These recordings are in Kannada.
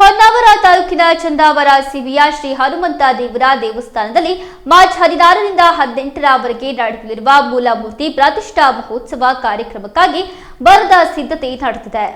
ಹೊನ್ನಾವರ ತಾಲೂಕಿನ ಚಂದಾವರ ಸಿವಿಯ ಶ್ರೀ ಹನುಮಂತ ದೇವರ ದೇವಸ್ಥಾನದಲ್ಲಿ ಮಾರ್ಚ್ ಹದಿನಾರರಿಂದ ಹದಿನೆಂಟರವರೆಗೆ ನಡೆಯಲಿರುವ ಮೂಲಮೂರ್ತಿ ಪ್ರತಿಷ್ಠಾ ಮಹೋತ್ಸವ ಕಾರ್ಯಕ್ರಮಕ್ಕಾಗಿ ಬರದ ಸಿದ್ಧತೆ ನಡೆದಿದೆ.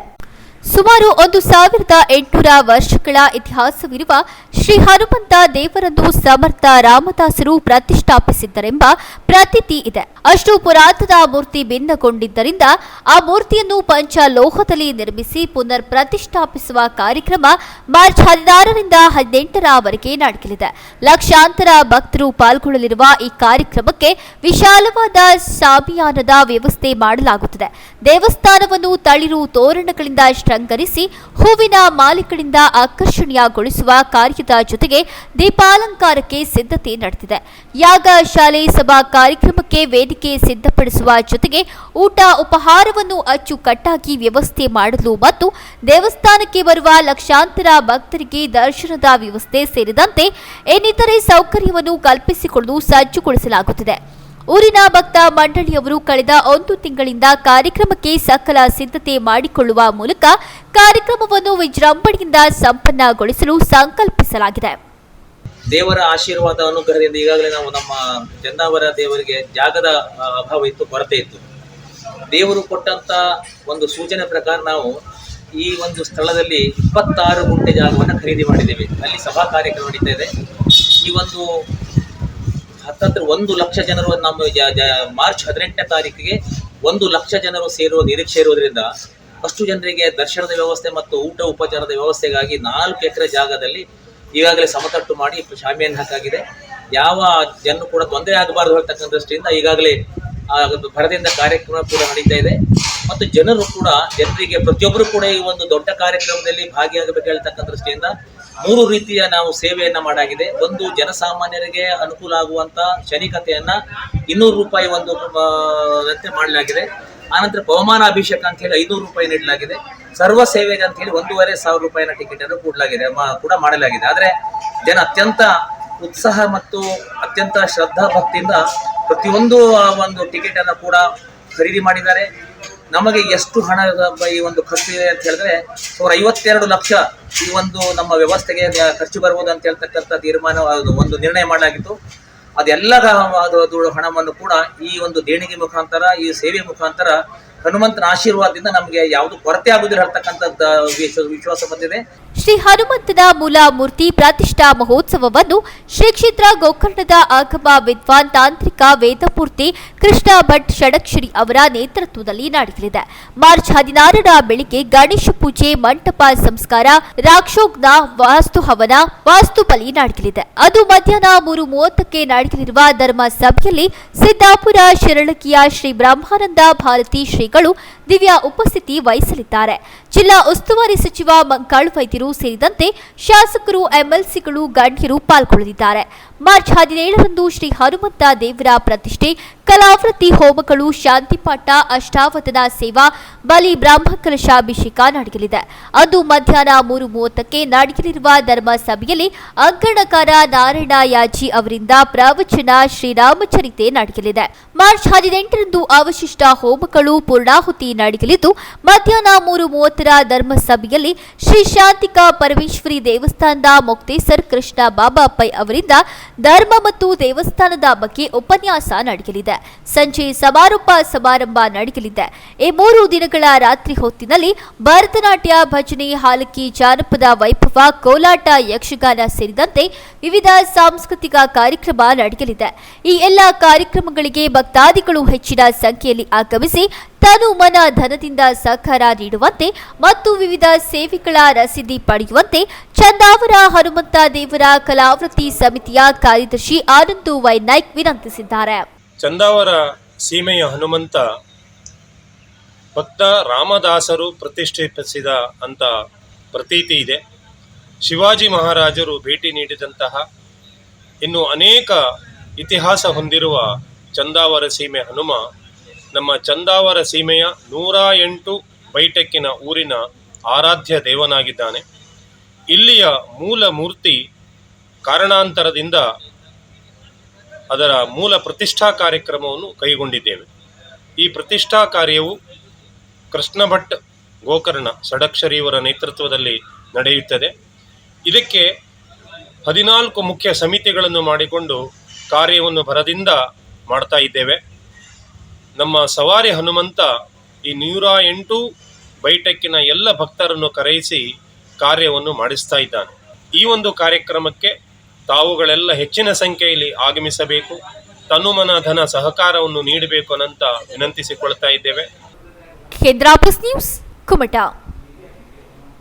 ಸುಮಾರು ಒಂದು ಸಾವಿರದ ಎಂಟುನೂರ ವರ್ಷಗಳ ಇತಿಹಾಸವಿರುವ ಶ್ರೀ ಹನುಮಂತ ದೇವರನ್ನು ಸಮರ್ಥ ರಾಮದಾಸರು ಪ್ರತಿಷ್ಠಾಪಿಸಿದ್ದರೆಂಬ ಪ್ರತೀತಿ ಇದೆ. ಅಷ್ಟು ಪುರಾತನ ಮೂರ್ತಿ ಭಿನ್ನಗೊಂಡಿದ್ದರಿಂದ ಆ ಮೂರ್ತಿಯನ್ನು ಪಂಚಲೋಹದಲ್ಲಿ ನಿರ್ಮಿಸಿ ಪುನರ್ ಪ್ರತಿಷ್ಠಾಪಿಸುವ ಕಾರ್ಯಕ್ರಮ ಮಾರ್ಚ್ ಹದಿನಾರರಿಂದ ಹದಿನೆಂಟರವರೆಗೆ ನಡೆಯಲಿದೆ. ಲಕ್ಷಾಂತರ ಭಕ್ತರು ಪಾಲ್ಗೊಳ್ಳಲಿರುವ ಈ ಕಾರ್ಯಕ್ರಮಕ್ಕೆ ವಿಶಾಲವಾದ ಸಾಮಿಯಾನದ ವ್ಯವಸ್ಥೆ ಮಾಡಲಾಗುತ್ತದೆ. ದೇವಸ್ಥಾನವನ್ನು ತಳಿರು ತೋರಣಗಳಿಂದ ಶೃಂಗರಿಸಿ ಹೂವಿನ ಮಾಲಿಕಳಿಂದ ಆಕರ್ಷಣೀಯಗೊಳಿಸುವ ಕಾರ್ಯದ ಜೊತೆಗೆ ದೀಪಾಲಂಕಾರಕ್ಕೆ ಸಿದ್ಧತೆ ನಡೆದಿದೆ. ಯಾಗ ಶಾಲೆ, ಸಭಾ ಕಾರ್ಯಕ್ರಮಕ್ಕೆ ವೇದಿಕೆ ಸಿದ್ಧಪಡಿಸುವ ಜೊತೆಗೆ ಊಟ ಉಪಹಾರವನ್ನು ಅಚ್ಚುಕಟ್ಟಾಗಿ ವ್ಯವಸ್ಥೆ ಮಾಡಲು ಮತ್ತು ದೇವಸ್ಥಾನಕ್ಕೆ ಬರುವ ಲಕ್ಷಾಂತರ ಭಕ್ತರಿಗೆ ದರ್ಶನದ ವ್ಯವಸ್ಥೆ ಸೇರಿದಂತೆ ಇನ್ನಿತರೆ ಸೌಕರ್ಯವನ್ನು ಕಲ್ಪಿಸಿಕೊಳ್ಳಲು ಸಜ್ಜುಗೊಳಿಸಲಾಗುತ್ತಿದೆ. ಊರಿನ ಭಕ್ತ ಮಂಡಳಿಯವರು ಕಳೆದ ಒಂದು ತಿಂಗಳಿಂದ ಕಾರ್ಯಕ್ರಮಕ್ಕೆ ಸಕಲ ಸಿದ್ಧತೆ ಮಾಡಿಕೊಳ್ಳುವ ಮೂಲಕ ಕಾರ್ಯಕ್ರಮವನ್ನು ವಿಜೃಂಭಣೆಯಿಂದ ಸಂಪನ್ನಗೊಳಿಸಲು ಸಂಕಲ್ಪಿಸಲಾಗಿದೆ. ದೇವರ ಆಶೀರ್ವಾದ ಅನುಗ್ರಹದಿಂದ ಈಗಾಗಲೇ ನಾವು ನಮ್ಮ ಚಂದಾವರ ದೇವರಿಗೆ ಜಾಗದ ಅಭಾವ ಇತ್ತು, ಕೊರತೆ ಇತ್ತು. ದೇವರು ಕೊಟ್ಟಂತ ಒಂದು ಸೂಚನೆ ಪ್ರಕಾರ ನಾವು ಈ ಒಂದು ಸ್ಥಳದಲ್ಲಿ ಇಪ್ಪತ್ತಾರು ಗುಂಟೆ ಜಾಗವನ್ನು ಖರೀದಿ ಮಾಡಿದ್ದೇವೆ. ಅಲ್ಲಿ ಸಭಾ ಕಾರ್ಯಕ್ರಮ ನಡೀತಾ ಇದೆ. ಈ ಒಂದು ಹತ್ತತ್ರ ಒಂದು ಲಕ್ಷ ಜನರು ನಮ್ಮ ಮಾರ್ಚ್ ಹದಿನೆಂಟನೇ ತಾರೀಕಿಗೆ ಒಂದು ಲಕ್ಷ ಜನರು ಸೇರುವ ನಿರೀಕ್ಷೆ ಇರುವುದರಿಂದ ಅಷ್ಟು ಜನರಿಗೆ ದರ್ಶನದ ವ್ಯವಸ್ಥೆ ಮತ್ತು ಊಟ ಉಪಚಾರದ ವ್ಯವಸ್ಥೆಗಾಗಿ ನಾಲ್ಕು ಎಕರೆ ಜಾಗದಲ್ಲಿ ಈಗಾಗಲೇ ಸಮತಟ್ಟು ಮಾಡಿ ಶಾಮಿಯನ್ನು ಹಾಕಾಗಿದೆ ಯಾವ ಜನರು ಕೂಡ ತೊಂದರೆ ಆಗಬಾರದು ಹೇಳ್ತಕ್ಕಂಥ ದೃಷ್ಟಿಯಿಂದ ಈಗಾಗಲೇ ಆ ಭರದಿಂದ ಕಾರ್ಯಕ್ರಮ ಕೂಡ ನಡೀತಾ ಇದೆ. ಮತ್ತು ಜನರು ಕೂಡ, ಜನರಿಗೆ ಪ್ರತಿಯೊಬ್ಬರು ಕೂಡ ಈ ಒಂದು ದೊಡ್ಡ ಕಾರ್ಯಕ್ರಮದಲ್ಲಿ ಭಾಗಿಯಾಗಬೇಕು ಹೇಳ್ತಕ್ಕಂಥ ದೃಷ್ಟಿಯಿಂದ ಮೂರು ರೀತಿಯ ನಾವು ಸೇವೆಯನ್ನ ಮಾಡಾಗಿದೆ. ಒಂದು, ಜನಸಾಮಾನ್ಯರಿಗೆ ಅನುಕೂಲ ಆಗುವಂತ ಶನಿಕತೆಯನ್ನ ಇನ್ನೂರು ರೂಪಾಯಿ ಒಂದು ರಂತೆ ಮಾಡಲಾಗಿದೆ. ಆನಂತರ ಪವಮಾನ ಅಭಿಷೇಕ ಅಂತ ಹೇಳಿ ಐನೂರು ರೂಪಾಯಿ ನೀಡಲಾಗಿದೆ. ಸರ್ವ ಸೇವೆಗೆ ಅಂತ ಹೇಳಿ ಒಂದೂವರೆ ಸಾವಿರ ರೂಪಾಯಿನ ಟಿಕೆಟ್ ಅನ್ನು ಕೂಡಲಾಗಿದೆ ಕೂಡ ಮಾಡಲಾಗಿದೆ. ಆದ್ರೆ ಜನ ಅತ್ಯಂತ ಉತ್ಸಾಹ ಮತ್ತು ಅತ್ಯಂತ ಶ್ರದ್ಧಾ ಭಕ್ತಿಯಿಂದ ಪ್ರತಿಯೊಂದು, ಆ, ಒಂದು ಟಿಕೆಟನ್ನು ಕೂಡ ಖರೀದಿ ಮಾಡಿದ್ದಾರೆ. ನಮಗೆ ಎಷ್ಟು ಹಣ ಈ ಒಂದು ಖರ್ಚು ಇದೆ ಅಂತ ಹೇಳಿದ್ರೆ, ಸುಮಾರು ಐವತ್ತೆರಡು ಲಕ್ಷ ಈ ಒಂದು ನಮ್ಮ ವ್ಯವಸ್ಥೆಗೆ ಖರ್ಚು ಬರ್ಬೋದು ಅಂತ ಹೇಳ್ತಕ್ಕಂಥ ತೀರ್ಮಾನ ಒಂದು ನಿರ್ಣಯ ಮಾಡಲಾಗಿತ್ತು. ಅದೆಲ್ಲ ಅದು ಅದು ಹಣವನ್ನು ಕೂಡ ಈ ಒಂದು ದೇಣಿಗೆ ಮುಖಾಂತರ, ಈ ಸೇವೆ ಮುಖಾಂತರ ಹನುಮಂತನ ಆಶೀರ್ವಾದದಿಂದ ನಮಗೆ ಯಾವುದು ಕೊರತೆ ಆಗುದಿಲ್ಲ ಹೇಳ್ತಕ್ಕಂಥದ್ದು ವಿಶ್ವಾಸ ಬಂದಿದೆ. ಶ್ರೀ ಹನುಮಂತನ ಮೂಲ ಮೂರ್ತಿ ಪ್ರತಿಷ್ಠಾ ಮಹೋತ್ಸವವನ್ನು ಶ್ರೀ ಕ್ಷೇತ್ರ ಗೋಕರ್ಣದ ಆಗಮ ವಿದ್ವಾನ್ ತಾಂತ್ರಿಕ ವೇದಪೂರ್ತಿ ಕೃಷ್ಣ ಭಟ್ ಷಡಕ್ಷರಿ ಅವರ ನೇತೃತ್ವದಲ್ಲಿ ನಡೆಯಲಿದೆ. ಮಾರ್ಚ್ ಹದಿನಾರರ ಬೆಳಿಗ್ಗೆ ಗಣೇಶ ಪೂಜೆ, ಮಂಟಪ ಸಂಸ್ಕಾರ, ರಾಕ್ಷೋಗ್ನ ವಾಸ್ತು ಹವನ ವಾಸ್ತುಬಲಿ ನಡೆಯಲಿದೆ. ಅದು ಮಧ್ಯಾಹ್ನ ಮೂರು ಮೂವತ್ತಕ್ಕೆ ನಡೆಯಲಿರುವ ಧರ್ಮ ಸಭೆಯಲ್ಲಿ ಸಿದ್ದಾಪುರ, ಶಿರಳಕಿಯ ಶ್ರೀ ಬ್ರಹ್ಮಾನಂದ ಭಾರತಿ ಶ್ರೀಗಳು ದಿವ್ಯ ಉಪಸ್ಥಿತಿ ವಹಿಸಲಿದ್ದಾರೆ. ಜಿಲ್ಲಾ ಉಸ್ತುವಾರಿ ಸಚಿವ ಮಂಕಾಳ್ ವೈದ್ಯರು ಸೇರಿದಂತೆ ಶಾಸಕರು, ಎಂಎಲ್ಸಿಗಳು ಗಣ್ಯರು ಪಾಲ್ಗೊಳ್ಳಲಿದ್ದಾರೆ. ಮಾರ್ಚ್ ಹದಿನೇಳರಂದು ಶ್ರೀ ಹನುಮಂತ ದೇವರ ಪ್ರತಿಷ್ಠೆ ಕಲಾವೃತ್ತಿ ಹೋಮಗಳು, ಶಾಂತಿಪಾಠ ಅಷ್ಟಾವತನ ಸೇವಾ, ಬಲಿ ಬ್ರಹ್ಮಕಲಶಾಭಿಷೇಕ ನಡೆಯಲಿದೆ. ಅದು ಮಧ್ಯಾಹ್ನ ಮೂರು ಮೂವತ್ತಕ್ಕೆ ನಡೆಯಲಿರುವ ಧರ್ಮ ಸಭೆಯಲ್ಲಿ ಅಂಕಣಕಾರ ನಾರಾಯಣ ಯಾಜಿ ಅವರಿಂದ ಪ್ರವಚನ ಶ್ರೀರಾಮಚರಿತೆ ನಡೆಯಲಿದೆ. ಮಾರ್ಚ್ ಹದಿನೆಂಟರಂದು ಅವಶಿಷ್ಟ ಹೋಮಗಳು ಪೂರ್ಣಾಹುತಿ ನಡೆಯಲಿದ್ದು, ಮಧ್ಯಾಹ್ನ ಮೂರು ಮೂವತ್ತರ ಧರ್ಮ ಸಭೆಯಲ್ಲಿ ಶ್ರೀ ಶಾಂತಿಕಾ ಪರಮೇಶ್ವರಿ ದೇವಸ್ಥಾನದ ಮೊಕ್ತೇಸರ್ ಕೃಷ್ಣ ಬಾಬಾ ಅವರಿಂದ ಧರ್ಮ ಮತ್ತು ದೇವಸ್ಥಾನದ ಬಗ್ಗೆ ಉಪನ್ಯಾಸ ನಡೆಯಲಿದೆ. ಸಂಜೆ ಸಮಾರೋಪ ಸಮಾರಂಭ ನಡೆಯಲಿದೆ. ಈ ಮೂರು ದಿನಗಳ ರಾತ್ರಿ ಹೊತ್ತಿನಲ್ಲಿ ಭರತನಾಟ್ಯ ಭಜನೆ ಹಾಲಕ್ಕಿ ಜಾನಪದ ವೈಭವ ಕೋಲಾಟ ಯಕ್ಷಗಾನ ಸೇರಿದಂತೆ ವಿವಿಧ ಸಾಂಸ್ಕೃತಿಕ ಕಾರ್ಯಕ್ರಮ ನಡೆಯಲಿದೆ. ಈ ಎಲ್ಲ ಕಾರ್ಯಕ್ರಮಗಳಿಗೆ ಭಕ್ತಾದಿಗಳು ಹೆಚ್ಚಿನ ಸಂಖ್ಯೆಯಲ್ಲಿ ಆಗಮಿಸಿ ತನು ಮನ ಧನದಿಂದ ಸಹಕಾರ ನೀಡುವಂತೆ ಮತ್ತು ವಿವಿಧ ಸೇವೆಗಳ ರಸೀದಿ ಪಡೆಯುವಂತೆ ಚಂದಾವರ ಹನುಮಂತ ದೇವರ ಕಲಾವೃತ್ತಿ ಸಮಿತಿಯ ಕಾರ್ಯದರ್ಶಿ ಆನಂದು ವೈ ನಾಯ್ಕ್ ವಿನಂತಿಸಿದ್ದಾರೆ. ಚಂದಾವರ ಸೀಮೆಯ ಹನುಮಂತ ಭಕ್ತ ರಾಮದಾಸರು ಪ್ರತಿಷ್ಠಾಪಿಸಿದ ಅಂತ ಪ್ರತೀತಿ ಇದೆ. ಶಿವಾಜಿ ಮಹಾರಾಜರು ಭೇಟಿ ನೀಡಿದಂತಹ ಇನ್ನು ಅನೇಕ ಇತಿಹಾಸ ಹೊಂದಿರುವ ಚಂದಾವರ ಸೀಮೆ ಹನುಮ, ನಮ್ಮ ಚಂದಾವರ ಸೀಮೆಯ ನೂರ ಎಂಟು ಬೈಟಕ್ಕಿನ ಊರಿನ ಆರಾಧ್ಯ ದೇವನಾಗಿದ್ದಾನೆ. ಇಲ್ಲಿಯ ಮೂಲ ಮೂರ್ತಿ ಕಾರಣಾಂತರದಿಂದ ಅದರ ಮೂಲ ಪ್ರತಿಷ್ಠಾ ಕಾರ್ಯಕ್ರಮವನ್ನು ಕೈಗೊಂಡಿದ್ದೇವೆ. ಈ ಪ್ರತಿಷ್ಠಾ ಕಾರ್ಯವು ಕೃಷ್ಣ ಭಟ್ ಗೋಕರ್ಣ ಷಡಕ್ಷರಿಯವರ ನೇತೃತ್ವದಲ್ಲಿ ನಡೆಯುತ್ತದೆ. ಇದಕ್ಕೆ ಹದಿನಾಲ್ಕು ಮುಖ್ಯ ಸಮಿತಿಗಳನ್ನು ಮಾಡಿಕೊಂಡು ಕಾರ್ಯವನ್ನು ಭರದಿಂದ ಮಾಡ್ತಾ ಇದ್ದೇವೆ. ನಮ್ಮ ಸವಾರಿ ಹನುಮಂತ ಈ ನೂರ ಎಂಟು ಬೈಟಕ್ಕಿನ ಎಲ್ಲ ಭಕ್ತರನ್ನು ಕರೆಯಿಸಿ ಕಾರ್ಯವನ್ನು ಮಾಡಿಸ್ತಾ ಇದ್ದಾನೆ. ಈ ಒಂದು ಕಾರ್ಯಕ್ರಮಕ್ಕೆ ತಾವುಗಳೆಲ್ಲ ಹೆಚ್ಚಿನ ಸಂಖ್ಯೆಯಲ್ಲಿ ಆಗಮಿಸಬೇಕು. ತನುಮನ ಧನ ಸಹಕಾರವನ್ನು ನೀಡಬೇಕು ಅಂತ ವಿನಂತಿಸಿಕೊಳ್ತಾ ಇದ್ದೇವೆ. ನ್ಯೂಸ್ ಕುಮಟಾ